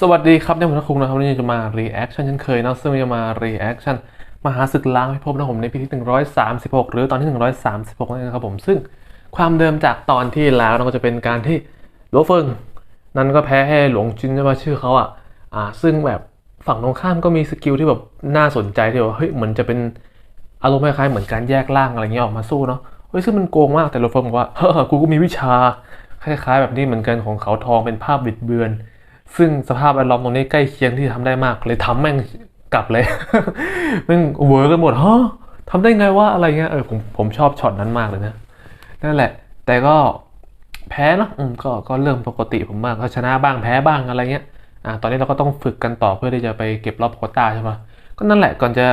สวัสดีครับเนี่ยผมนักคุงนะครับวันนี้จะมา reaction เช่นเคยนะซึ่งจะมา reaction มหาศึกล้างพิภพนะผมในปีที่136 หรือตอนที่ 136นั่นเองนะครับผมซึ่งความเดิมจากตอนที่แล้วนะก็จะเป็นการที่หลวเฟิงนั้นก็แพ้ให้หลวงจินใช่ไหมชื่อเขาอะอ่าซึ่งแบบฝั่งตรงข้ามก็มีสกิลที่แบบน่าสนใจที่แบบเฮ้ยเหมือนจะเป็นอารมณ์คล้ายๆเหมือนการแยกร่างอะไรเงี้ยออกมาสู้เนาะเฮ้ยซึ่งมันโกงมากแต่หลวเฟิงบอกว่าเฮ้อกูก็มีวิชาคล้ายๆ แบบนี้เหมือนกันของเขาทองเป็นภาพบิดเบือน ซึ่งสภาพแวดล้อมตรงนี้ใกล้เคียงที่ทำได้มากเลยทำแม่งกลับเลยแม่งเวอร์กันหมดฮะทำได้ไงว่าอะไรเงี้ยเออผมผมชอบช็อตนั้นมากเลยนะนั่นแหละ แต่ก็แพ้เนอะอืมก็ก็เรื่องปกติผมมากก็ชนะบ้างแพ้บ้างอะไรเงี้ยอ่าตอนนี้เราก็ต้องฝึกกันต่อเพื่อที่จะไปเก็บรอบโคต้าใช่ปะก็นั่นแหละ ก่อนจะ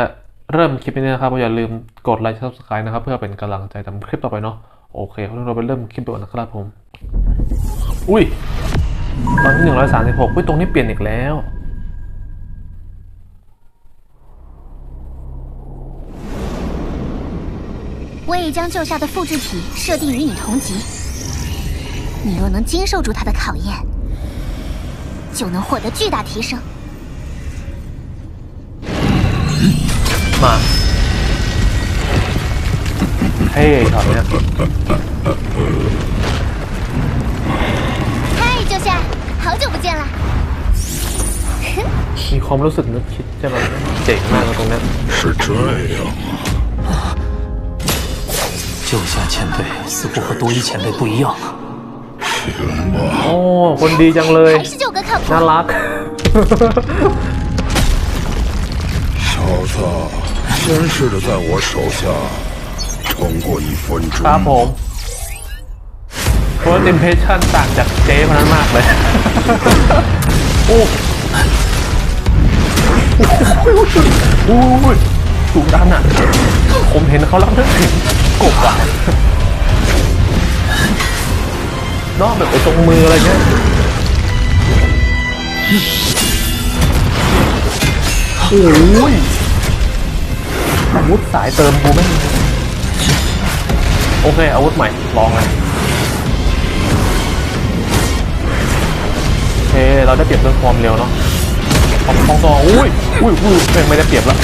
เริ่มคลิปนี้นะครับอย่าลืมกดไลค์ subscribe นะครับ เพื่อเป็นกำลังใจทำคลิปต่อไปเนาะโอเคเราไปเริ่มคลิปก่อนนะครับผม อุ้ย ตอนที่หนึ่งร้อยสามสิบหกตรงนี้เปลี่ยนอีกแล้ว 我已将救下的复制体设定与你同级，你若能经受住它的考验，就能获得巨大提升。 มาเท่ช็อตเนี้ย 好久不见了。 มีความรู้สึกนึกคิดใช่ไหมเจ๋งมากเลยตรงเนี้ย 是这样啊，救下前辈似乎和多一前辈不一样了。行吧， โอ้คนดีจังเลย 还是九哥靠谱 น่า。รัก 小子，先试着在我手下撑过一分钟 ครับผม 吧。 first impression ต่างจากเจ๊คนนั้นมากเลย โอ้โอ้ยถูกดันอะ ผมเห็นเขาล้วนึกถึงกบอะนอกแบบไอ้ตรงมืออะไรเงี้ยโอ้ยอาวุธสายเติมกูไม่โอเค อาวุธใหม่ ลองเลย เค เราได้เปรียบเรื่องความเร็วเนาะของของต่ออุ้ย อุ้ยอุ้ยแม่งไม่ได้เปรียบแล้ว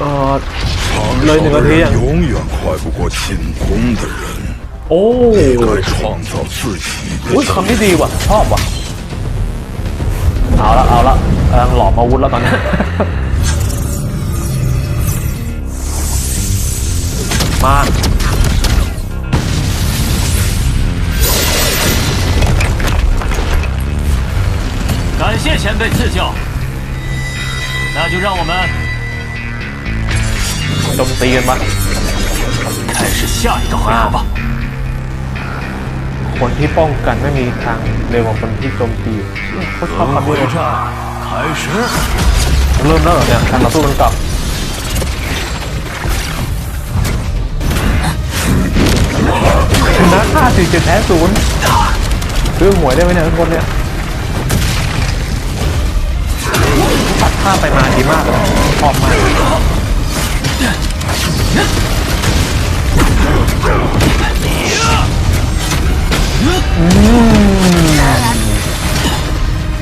เออเลยหนึ่งนาทีอ่ะ 永远快不过进攻的人， โอ้ 该创造自己 อุ้ย 的 คำนี้ดีว่ะ ชอบว่ะ เอาละเอาละกำลังหลอมอาวุธแล้วตอนนี้ มา 感谢前辈赐教，那就让我们 โจมตีกันมา 开始下一个回合吧。 คนที่ป้องกันไม่มีทางเร็วกว่าคนที่โจมตีเขาชอบ 轮 คำนี้ 回 เลย 战开始。 เริ่มแล้วเหรอเนี่ยการต่อสู้กันกลับ สี่เจ็ดแพ้ศูนย์ซื้อหวยได้ไหมเนี่ยทุกคนเนี่ยตัดภาพไปมาดีมากออกมา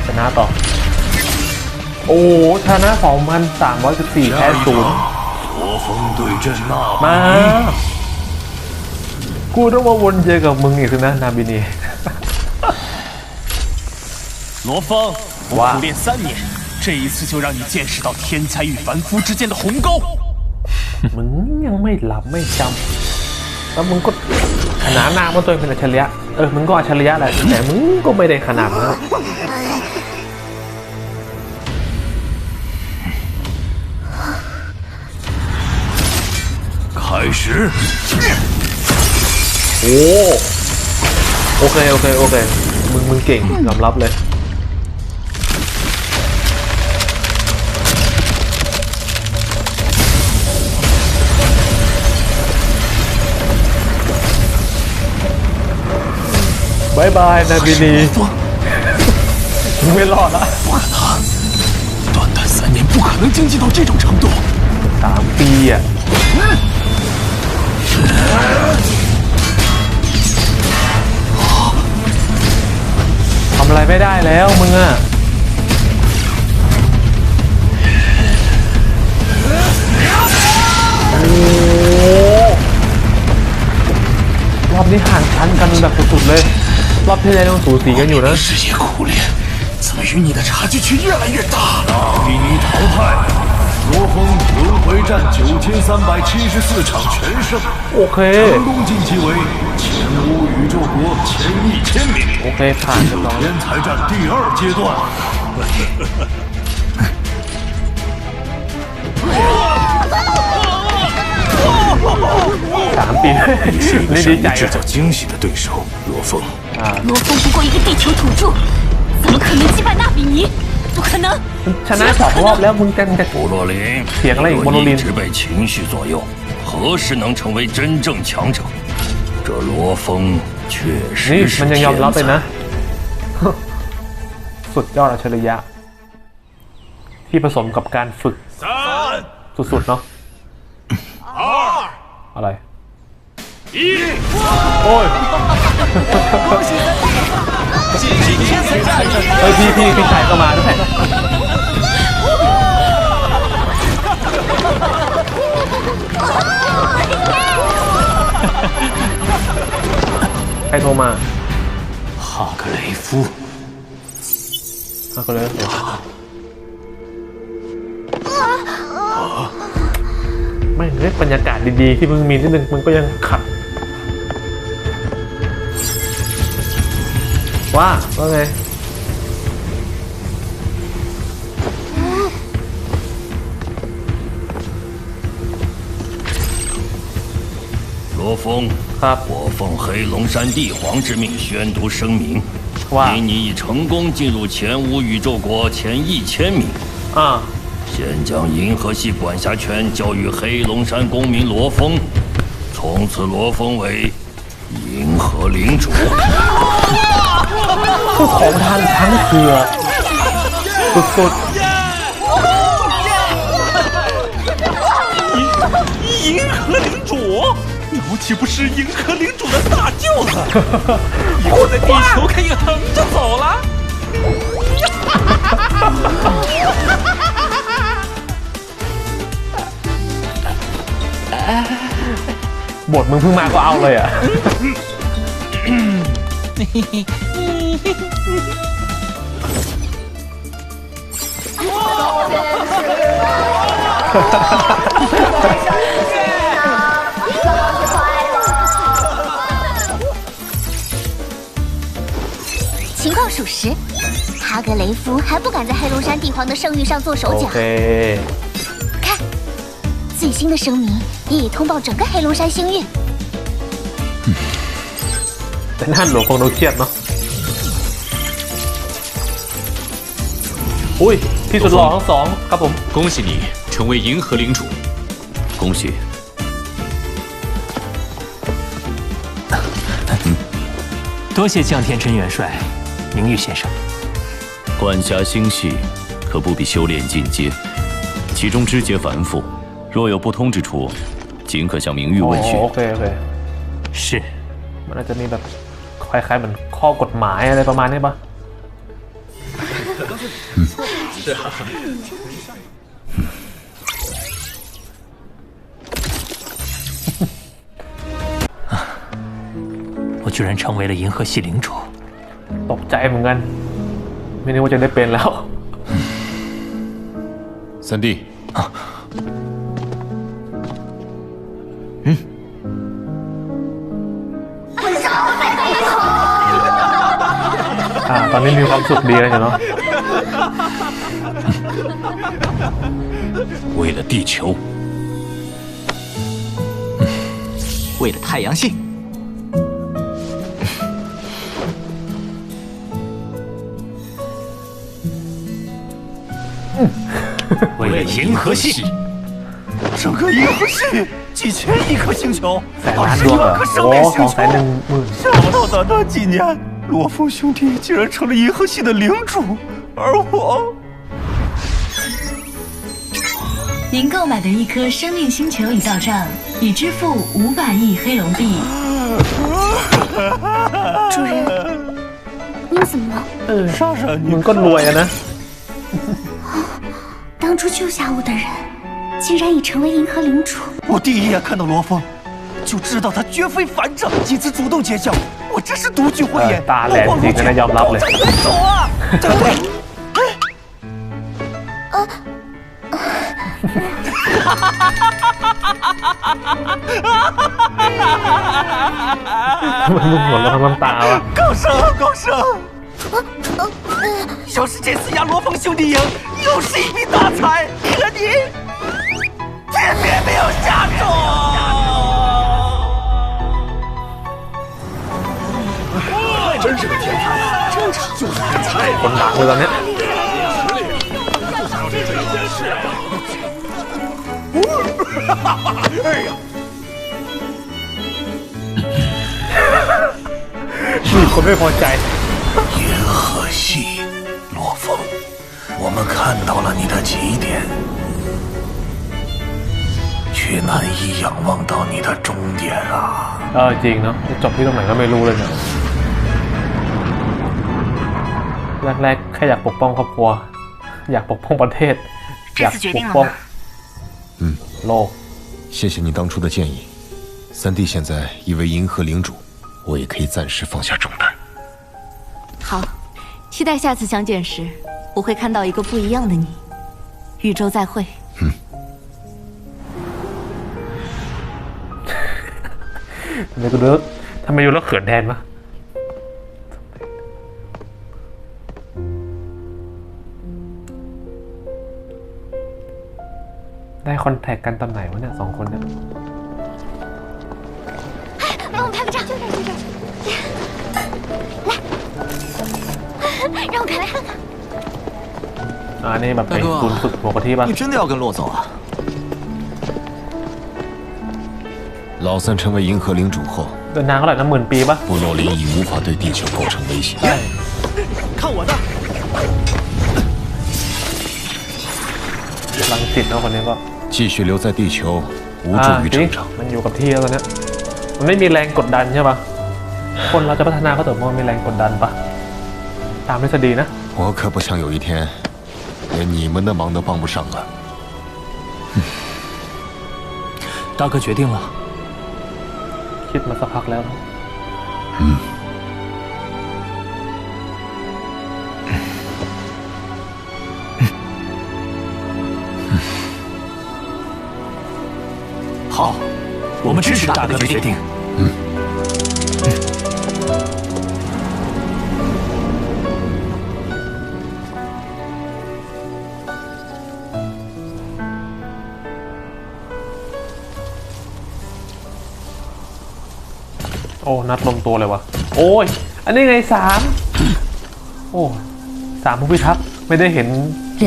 ชนะต่อ โอ้ชนะสองมันสามร้อยสิบสี่แพ้ศูนย์มา กูต้องมาวนเจอกับมึงอีกสินะ นาบินี 罗峰，我哇苦练三年，这一次就让你见识到天才与凡夫之间的鸿沟。 มึงยังไม่หลับไม่จำแล้วมึงก็ขนานนามว่าตัวเองเป็นอัจฉริยะ เออ มึงก็อัจฉริยะแหละ แต่มึงก็ไม่ได้ขนาดนั้น 开始。 โอ้ โอเค โอเค โอเค มึง มึงเก่งยอมรับเลย บายบาย นาบินี มึงไม่รอดละ 短短三年不可能精进到这种程度。 สามปีอ่ะ ำอะไรไม่ได้แล้วมึงอ่ะ โอ้โหรอบนี้ห่างชั้นกันแบบสุดๆเลย รอบที่แล้วยังสูสีกันอยู่นะ 世界苦练，怎么与你的差距却越来越大了？比尼淘汰，罗峰轮回战九千三百七十四场全胜， โอเค 成功晋级为 前无宇宙国前一千名。 โอเค ผ่านเรียบร้อย 天才战第二阶段， สามปี นี่ดีใจ 制造惊喜的对手，罗峰。罗峰不过一个地球土着，怎么可能击败纳比尼？不可能！ ชนะสองรอบแล้วมึงจะจะ 布洛林，铁了你莫洛林若一直被情绪左右，何时能成为真正强者？ 这罗峰确 นี่ 实 มัน 是 ยังยอมรับเลย 天 นะ 才。 สุดยอดอัจฉริยะ ที่ผสมกับการฝึก สุดๆ เนาะอะไร โอ้ยเฮ้ยพี่พี่พี่ชายก็มาด้วย ใครโทรมาฮากเลฟูฮากเลฟูไม่เฮ้ยบรรยากาศดีๆ ที่มึงมีนิดนึงมึงก็ยังขัดว่าว่าไง罗ง。 ครับ 我奉黑龙山帝皇之命宣读声明，哇因你已成功进入前无宇宙国前一千名， อ่า 现将银河系管辖权交予黑龙山公民罗峰，从此罗峰为银河领主。 คือของทานทั้งเครือสุด 银河领主， 我岂不是银河领主的大舅子？以后在地球可以横着走了。 ๆ บทมึงเพิ่งมาก็เอาเลยอ่ะ 情况属实，哈格雷夫还不敢在黑龙山帝皇的圣谕上做手 โอ 脚。 เค 看，最新的声明也已通报整个黑龙山星域。 แต่นั่นหลวงคงต้องเครียดเนาะ อุ้ย ที่สุดหล่อทั้งสองครับผม 恭喜你成为银河领主，恭喜！多谢降天真元帅， 明玉先生。管辖星系，可不比修炼进阶，其中枝节繁复，若有不通之处，尽可向明玉 อ๋อ 问询。 โอเคโอเค 是， มันอาจจะมีแบบคล้ายๆเหมือนข้อกฎหมายอะไรประมาณนี้ปะ 我居然成为了银河系领主。 ตกใจเหมือนกัน ไม่นึกว่าจะได้เป็นแล้ว 三弟， อ่า ตอนนี้มีความสุขดีกันอยู่เนาะ 为了地球，为了太阳系， 为银河系整个银河系几千亿颗星球还十一万颗生命星球想不到短短几年罗峰兄弟竟然成了银河系的领主而我。您购买的一颗生命星球已到账已支付五百亿黑龙币。主人你怎么了？呃莎莎你告诉我呀呢当初救下我的人，竟然已成为银河领主。我第一眼看到罗峰，就知道他绝非凡人。几次主动结交，我真是独具慧眼。大脸，你跟他要不拉不。走啊！走啊！啊！啊！哈哈哈哈哈！哈哈哈哈哈！哈哈哈哈哈！高升，高升！小师这次压罗峰兄弟营，都是一笔大财，可你偏偏没有嫁妆。真是个天才，正常，就是天才。我打过咱们。是啊。呜，哎呀，是我没放心。们看到了你的起点，却难以仰望到你的终点啊！ เออจริงเนาะจบที่ตรงไหนก็ไม่รู้เลยเนี่ยแรกๆแค่อยากปกป้องครอบครัว อยากปกป้องประเทศ อยากปกป้อง 嗯， โลก 谢谢你当初的建议。三弟现在已为银河领主，我也可以暂时放下重担。好，期待下次相见时， 我会看到一个不一样的你。宇宙再会。 ทำไมกูดูแล้วทำไมดูแล้วเขินแทนวะได้คอนแทคกันตอนไหนวะเนี่ยสองคนเนี่ย 帮我拍个照，就在这儿。来，让我看来看看。 อ่านี่แบบไป 大哥 ศูนย์ฝึกหัวกะทิป่ะ 你真的要跟洛走啊？老三成为银河领主后， เดินทางเท่าไหร่นะหมื่นปีป่ะ 部落里已无法对地球构成威胁。看我的！ ลังสิตเนาะคนนี้ก็ 继续留在地球，无 อ่า 助于 จริง 成长。 มันอยู่กับที่แล้วตอนเนี้ยมันไม่มีแรงกดดันใช่ป่ะ คนเราจะพัฒนาก็ต่อเมื่อมีแรงกดดันป่ะ ตามทฤษฎีนะ 我可不想有一天， 连你们的忙都帮不上了，大哥决定了。嗯。好，我们支持大哥的决定。 อ้ นัดลงตัวเลยวะโอ้ย อันนี้ไงสามโอ้สามผู้พิทักษ์ไม่ได้เห็น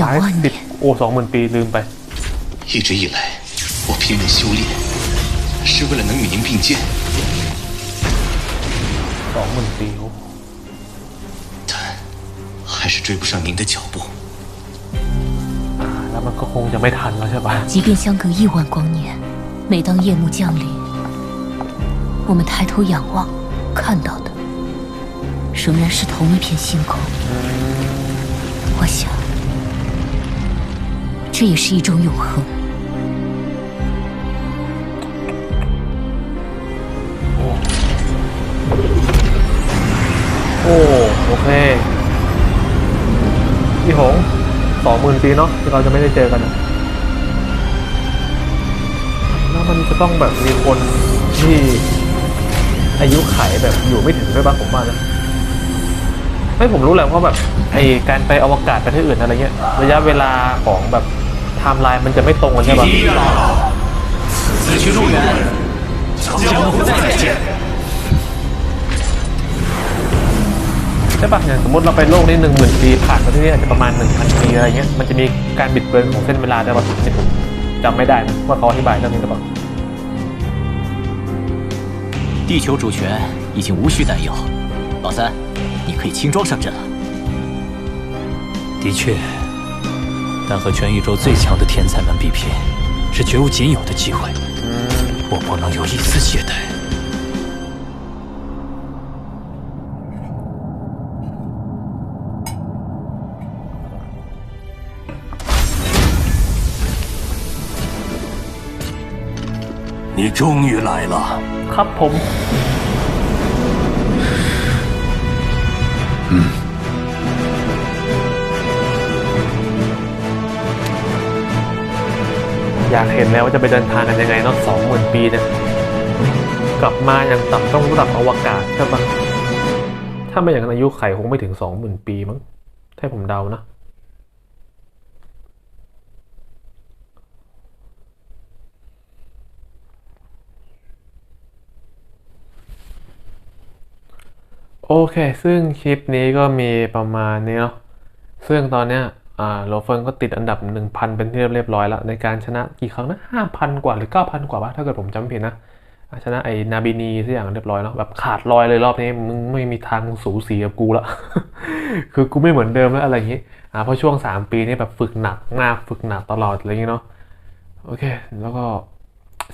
หลายสิบโอ้สองหมื่นปีลืมไป 一直以来，我拼命修炼，是为了能与您并肩。 สองหมื่นปีโอ้ 还是追不上您的脚步。 แล้วมันก็คงจะไม่ทันแล้วใช่ปะ 即便相隔亿万光年，每当夜幕降临， 我们抬头仰望，看到的仍然是同一片星空。我想，这也是一种永恒。 โอ้โอเคพี่หงสองหมื่นปีเนาะที่เราจะไม่ได้เจอกันอะแล้วมันจะต้องแบบมีคนที่ อายุไขแบบอยู่ไม่ถึงด้วยบ้างผมว่านะไม่ผมรู้แหละว่าแบบไอการไปอวกาศไปที่อื่นอะไรเงี้ยระยะเวลาของแบบไทม์ไลน์มันจะไม่ตรงกันใช่ปะ 此去路远，江湖再见。 ใช่ปะอย่างสมมติเราไปโลกนี้หนึ่งหมื่นปีผ่านมาที่นี่อาจจะประมาณหนึ่งพันปีอะไรเงี้ยมันจะมีการบิดเบือนของเส้นเวลาได้ปะอันนี่ผมจำไม่ได้นะว่าเขาอธิบายเรื่องนี้หรือเปล่า 地球主权已经无需担忧，老三，你可以轻装上阵了。的确，但和全宇宙最强的天才们比拼，是绝无仅有的机会，我不能有一丝懈怠。你终于来了。 ครับผม อยากเห็นแล้วว่าจะไปเดินทางกันยังไงนาะสองหมื่นปีเนี่ยกลับมาอย่างต่ำต้องระดับอวกาศใช่ปะถ้าไม่อย่างนั้นอายุไขคงไม่ถึงสองหมื่นปีมั้งถ้าผมเดานะ โอเค ซึ่งคลิปนี้ก็มีประมาณนี้เนาะ ซึ่งตอนเนี้ยโรเฟิร์ก็ติดอันดับ 1,000 เป็นที่เรียบร้อยแล้ว ในการชนะกี่ครั้งนะ 5,000 กว่าหรือ 9,000 กว่าปะถ้าเกิดผมจำผิดนะ ชนะไอ้นาบินีสักอย่างเรียบร้อยเนาะแบบขาดลอยเลยรอบนี้ มึงไม่มีทางสูสีกับกูละ คือกูไม่เหมือนเดิมแล้วอะไรอย่างงี้อ่าเพราะช่วง 3 ปีนี้แบบฝึกหนักมากฝึกหนักตลอดอะไรอย่างงี้เนาะ โอเค แล้วก็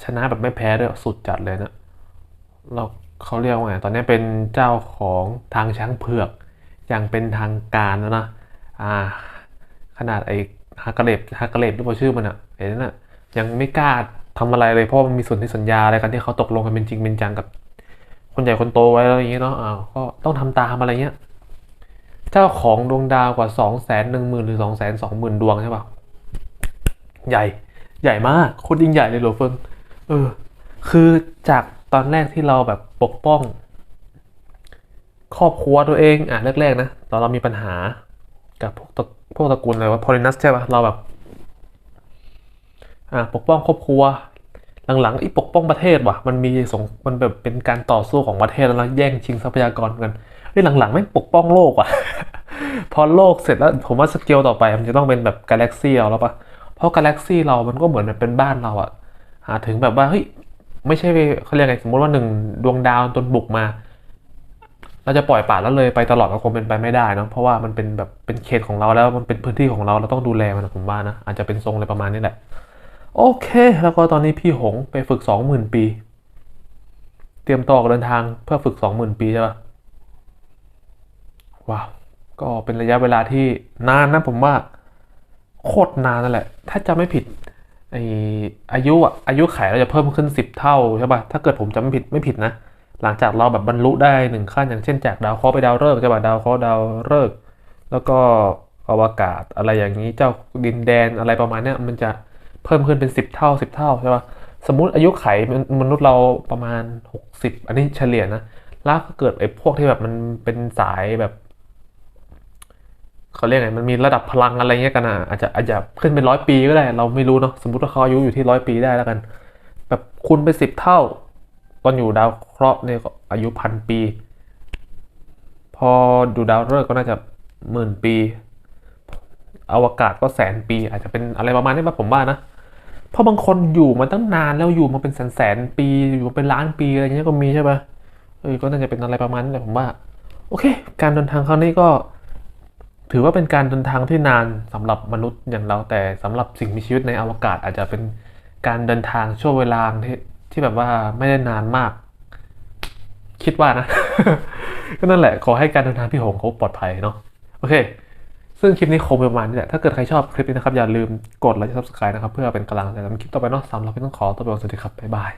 ชนะแบบไม่แพ้ด้วยสุดจัดเลยนะเรา เขาเรียกว่าไงตอนนี้เป็นเจ้าของทางช้างเผือกอย่างเป็นทางการแล้วนะอ่าขนาดไอ้ฮากาเลบฮากาเลบหรือเปล่าชื่อมันอะไอ้นั่นอะยังไม่กล้าทำอะไรเลยเพราะมันมีส่วนที่สัญญาอะไรกันที่เขาตกลงกันเป็นจริงเป็นจังกับ คนใหญ่คนโตไว้แล้วอย่างเงี้ยเนาะอ้าวก็ต้องทำตามอะไรเงี้ยเจ้าของดวงดาวกว่าสองแสนหนึ่งหมื่นหรือสองแสนสองหมื่นดวงใช่ปะใหญ่ใหญ่มากโคตรยิ่งใหญ่เลยโหลเฟิงเออ คือจาก ตอนแรกที่เราแบบปกป้อง ครอบครัวตัวเองอะแรกๆนะตอนเรามีปัญหากับพวกตระพวกตระกูลอะไรว่าพอลินัสใช่ปะเราแบบอ่าปกป้องครอบครัว หลังๆอีปกป้องประเทศว่ะมันมีสงมันแบบเป็นการต่อสู้ของประเทศแล้วแย่งชิงทรัพยากรกันเฮ้หลังๆไม่ปกป้องโลกว่ะพอโลกเสร็จแล้วผมว่าสเกลต่อไปมันจะต้องเป็นแบบกาแล็กซี่เอาแล้วปะเพราะกาแล็กซี่เรามันก็เหมือนเป็นบ้านเราอะหาถึงแบบว่าเฮ้ย ไม่ใช่เขาเรียกไงสมมติว่าหนึ่งดวงดาวตนบุกมา เราจะปล่อยป่าแล้วเลยไปตลอดก็คงเป็นไปไม่ได้เนอะเพราะว่ามันเป็นแบบเป็นเขตของเราแล้วมันเป็นพื้นที่ของเราเราต้องดูแลมันนะผมว่านะอาจจะเป็นทรงอะไรประมาณนี้แหละ โอเค แล้วก็ตอนนี้พี่หงไปฝึกสองหมื่นปี เตรียมตัวอกเดินทางเพื่อฝึกสองหมื่นปีใช่ปะว้าวก็เป็นระยะเวลาที่นานนะผมว่าโคตรนานนั่นแหละ ถ้าจำไม่ผิด ไออายุอะอายุไขเราจะเพิ่มขึ้นสิบเท่าใช่ปะถ้าเกิดผมจำไม่ผิดไม่ผิดนะ หลังจากเราแบบบรรลุได้หนึ่งขั้นอย่างเช่นจากดาวเคราะห์ไปดาวฤกษ์ใช่ปะดาวเคราะห์ดาวฤกษ์แล้วก็อวกาศอะไรอย่างนี้เจ้าดินแดนอะไรประมาณนี้มันจะเพิ่มขึ้นเป็นสิบเท่าสิบเท่าใช่ปะสมมติอายุไขมนุษย์เราประมาณหกสิบอันนี้เฉลี่ยนะแล้วเกิดไอ้พวกที่แบบมันเป็นสายแบบ เขาเรียกไงมันมีระดับพลังอะไรเงี้ยกันอะอาจจะอาจจะขึ้นเป็นร้อยปีก็ได้ เราไม่รู้เนาะสมมติว่าเขาอายุอยู่ที่ร้อยปีได้แล้วกัน แบบคูณไปสิบเท่า ตอนอยู่ดาวเคราะห์เนี่ยอายุพันปี พอดูดาวฤกษ์ก็น่าจะหมื่นปี อวกาศก็แสนปี อาจจะเป็นอะไรประมาณนี้ป่ะผมว่านะเพราะบางคนอยู่มาตั้งนานแล้วอยู่มาเป็นแสนแสนปีอยู่มาเป็นล้านปีอะไรเงี้ยก็มีใช่ปะเออก็น่าจะเป็นอะไรประมาณนี้แหละผมว่า โอเค การเดินทางครั้งนี้ก็ ถือว่าเป็นการเดินทางที่นานสำหรับมนุษย์อย่างเราแต่สำหรับสิ่งมีชีวิตในอวกาศอาจจะเป็นการเดินทางช่วงเวลาที่ที่แบบว่าไม่ได้นานมาก คิดว่านะ ก็นั่นแหละ ขอให้การเดินทางพี่หงเขาปลอดภัยเนาะโอเค ซึ่งคลิปนี้คงประมาณนี้แหละถ้าเกิดใครชอบคลิปนี้นะครับ อย่าลืมกดไลค์ subscribe นะครับ เพื่อเป็นกำลังใจทำคลิปต่อไปเนาะสำหรับพี่ต้องขอตัวไปก่อนสวัสดีครับบ๊ายบาย